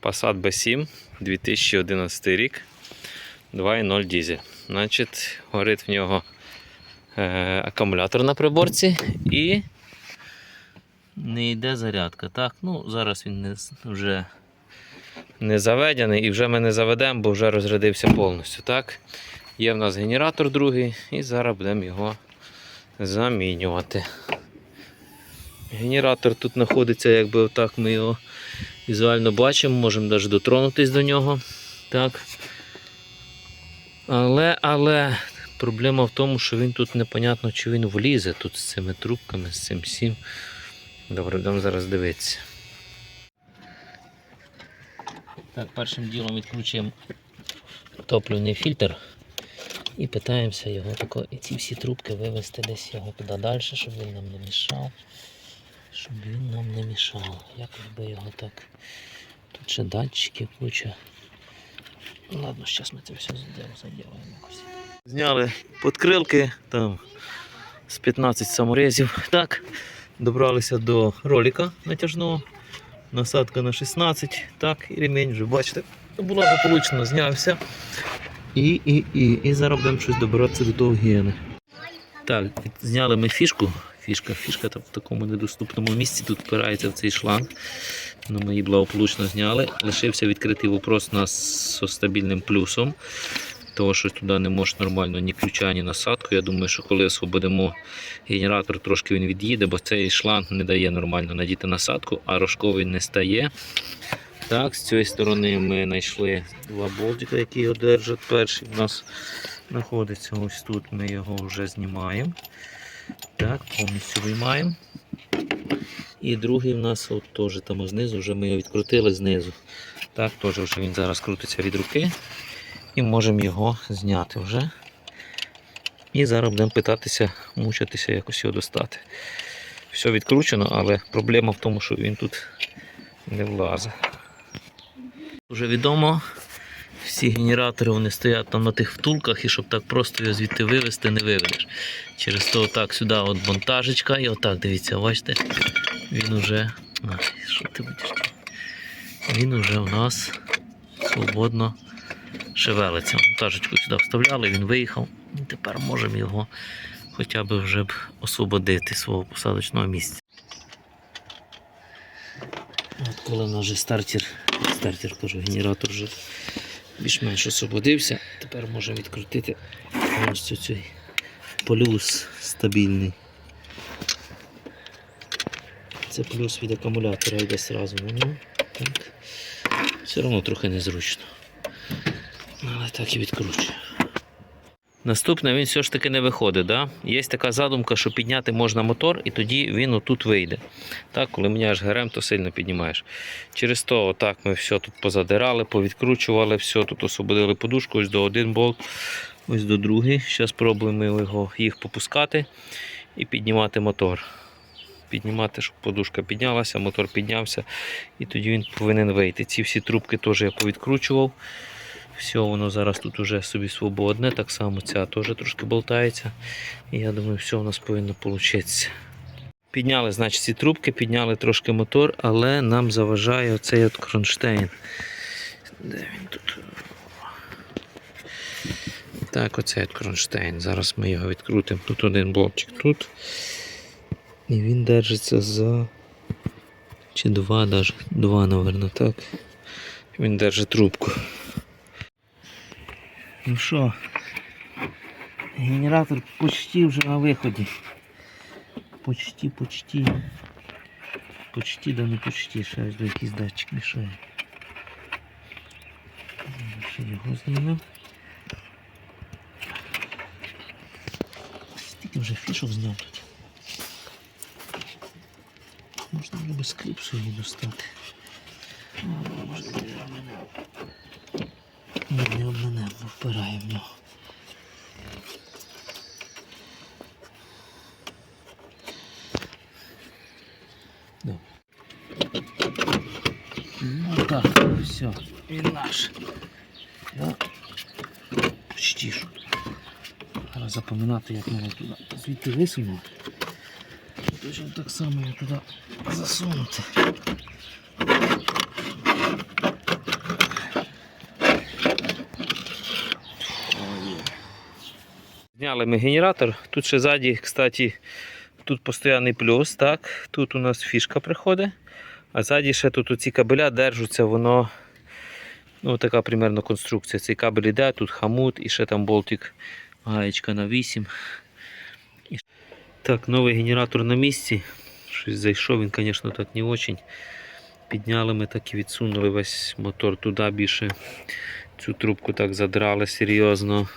Passat B7 2011 рік. 2.0 дізель. Значить, горить в нього е, акумулятор на приборці і не йде зарядка. Так, ну зараз він не, вже не заведений і вже ми не заведемо, бо вже розрядився повністю. Так? Є в нас генератор другий, і зараз будемо його замінювати. Генератор тут знаходиться, якби отак ми його візуально бачимо, можемо навіть дотронутись до нього. Так. Але, але проблема в тому, що він тут непонятно, чи він влізе тут з цими трубками, з цим всім. Добре, будемо зараз дивитися. Так, першим ділом відключимо топливний фільтр і питаємося його тако, і ці всі трубки вивести десь його туди далі, щоб він нам не мішав. Щоб він нам не мішав. Якось би його так. Тут ще датчики куча. Ну, Ладно, зараз ми це все заділимо. Зняли подкрилки там з 15 саморезів. Так, добралися до ролика натяжного. Насадка на 16. Так, і ремінь вже бачите. Було благополучно знявся. І, і, і, і зараз будемо щось добиратися до того гени. Так, зняли ми фішку. Фішка, фішка там в такому недоступному місці тут впирається в цей шланг. Ну, ми її благополучно зняли. Лишився відкритий вопрос у нас зі стабільним плюсом. Того, що туди не може нормально ні ключа, ні насадку. Я думаю, що коли освободимо генератор, трошки він від'їде, бо цей шланг не дає нормально надіти насадку, а рожковий не стає. Так, з цієї сторони ми знайшли два болтика, які його держать. Перший у нас знаходиться ось тут. Ми його вже знімаємо. Так, повністю виймаємо. І другий в нас от теж там знизу, вже ми його відкрутили знизу. Так, теж вже він зараз крутиться від руки. І можемо його зняти вже. І зараз будемо питатися, мучитися якось його достати. Все відкручено, але проблема в тому, що він тут не влазить. Вже відомо, всі генератори вони стоять там на тих втулках, і щоб так просто його звідти вивезти, не виведеш. Через то отак сюди от монтажечка, і отак, дивіться, бачите, він уже. Що ти будеш? Він уже у нас свободно шевелиться. Монтажечку сюди вставляли, він виїхав. І тепер можемо його хоча б вже б освободити свого посадочного місця. От коли в нас вже стартер, стартер кажу, генератор вже більш-менш освободився, тепер можемо відкрутити повністю цей плюс стабільний. Це плюс від акумулятора йде одразу на нього. Все одно трохи незручно. Але так і відкручую. Наступне він все ж таки не виходить. Да? Є така задумка, що підняти можна мотор, і тоді він отут вийде. Так, коли міняєш ГРМ, то сильно піднімаєш. Через то отак ми все тут позадирали, повідкручували, все тут освободили подушку, ось до один болт, ось до другий. Зараз спробуємо його, їх попускати і піднімати мотор. Піднімати, щоб подушка піднялася, мотор піднявся, і тоді він повинен вийти. Ці всі трубки теж я повідкручував. Все, воно зараз тут уже собі свободне, так само ця теж трошки болтається. Я думаю, все у нас повинно вийти. Підняли, значить, ці трубки, підняли трошки мотор, але нам заважає оцей от кронштейн. Де він тут? Так, оцей от кронштейн. Зараз ми його відкрутимо. Тут один блокчик тут. І він держиться за. Чи два навіть. Два, мабуть, так. Він держить трубку. Ну що, генератор почти вже на виході. Почти, почти. Почти, да не почти, ще ось до якийсь датчик мішає. Ще його знімемо. Стільки вже фішок зняв тут. Можна було би з кліпсу її достати. А, Може, не обманемо. Ні, не обманемо, впирає в нього. Добре. Ну так, все, він наш. Я почти що. Зараз запам'ятати, як мене туди звідти висунути. Точно так само я туди засунути. Підняли ми генератор. Тут ще ззаді, кстати, тут постійний плюс, так. Тут у нас фішка приходить. А ззаді ще тут оці кабеля держаться, воно. Ну, така примерно конструкція. Цей кабель іде, тут хамут і ще там болтик, гаєчка на 8. І... Так, новий генератор на місці. Щось зайшов, він, звісно, так не очень. Підняли ми так і відсунули весь мотор туди більше. Цю трубку так задрали серйозно.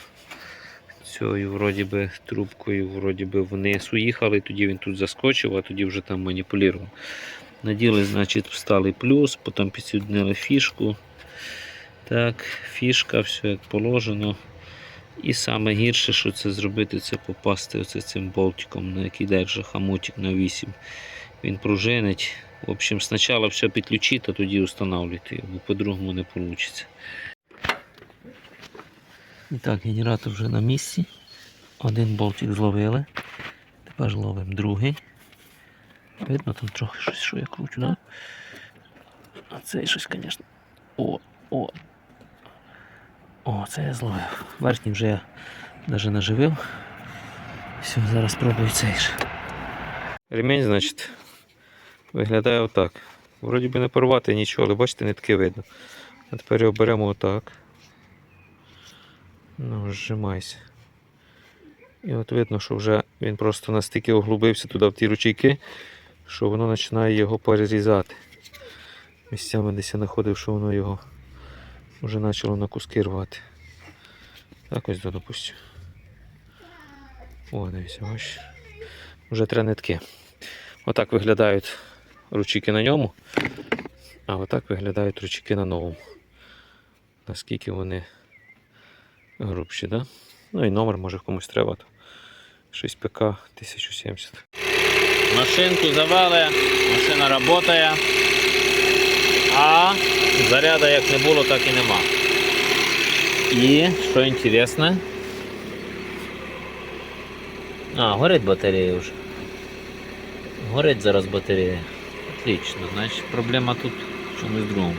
Цією вроді би трубкою вроді би вниз уїхали, тоді він тут заскочив, а тоді вже там маніпулював. Наділи, значить, встали плюс, потім підсоединили фішку. Так, фішка, все як положено. І саме гірше, що це зробити, це попасти оце цим болтиком, на який держить хамутик на 8. Він пружинить. В общем, спочатку все підключити, а тоді встановлюйте бо по-другому не вийде. І так, генератор вже на місці. Один болтик зловили. Тепер ловимо другий. Видно там трохи щось, що я кручу, да? А цей щось, звісно. О, о. О, це я зловив. Верхній вже я навіть наживив. Все, зараз спробую цей ж. Ремінь, значить, виглядає отак. Вроді би не порвати нічого, але бачите, нитки видно. А тепер його беремо отак. Ну, зжимайся. І от видно, що вже він просто настільки углубився туди в ті ручейки, що воно починає його перерізати. Місцями десь я знаходив, що воно його вже почало на куски рвати. Так ось допустим. О, дивіться, бачиш. Вже три нитки. Отак виглядають ручейки на ньому, а отак виглядають ручейки на новому. Наскільки вони грубші, да? Ну і номер може комусь треба. 6 ПК 1070. Машинку завели, машина працює. А заряду як не було, так і нема. І що інтересне. А, горить батарея вже. Горить зараз батарея. Отлично, значить проблема тут в чомусь другому.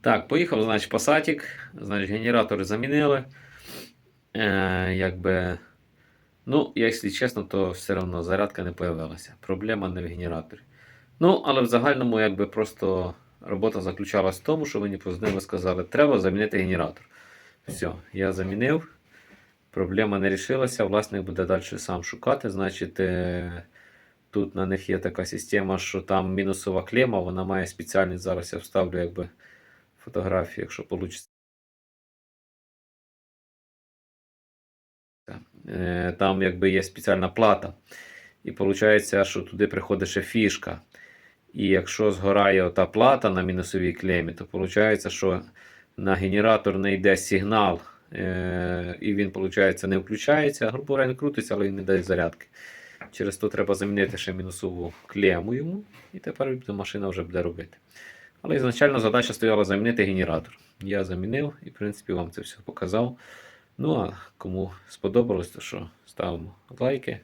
Так, поїхав, значить, пасатик. Значить, генератори замінили. Е, якби, ну, якщо чесно, то все одно зарядка не появилася. Проблема не в генераторі. Ну, але в загальному, якби просто робота заключалась в тому, що мені позвонили сказали, треба замінити генератор. Все, я замінив. Проблема не рішилася, власник буде далі сам шукати. Значить, е, тут на них є така система, що там мінусова клема, вона має спеціальний, зараз я вставлю якби фотографію, якщо вийде. Там якби є спеціальна плата. І виходить, що туди приходить ще фішка. І якщо згорає ота плата на мінусовій клемі, то виходить, що на генератор не йде сигнал, е, і він, виходить, не включається, грубо говоря, не крутиться, але він не дає зарядки. Через то треба замінити ще мінусову клему йому, і тепер машина вже буде робити. Але ізначально задача стояла замінити генератор. Я замінив і, в принципі, вам це все показав. Ну а кому сподобалось, то що ставимо лайки,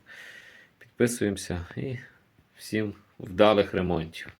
підписуємося і всім вдалих ремонтів.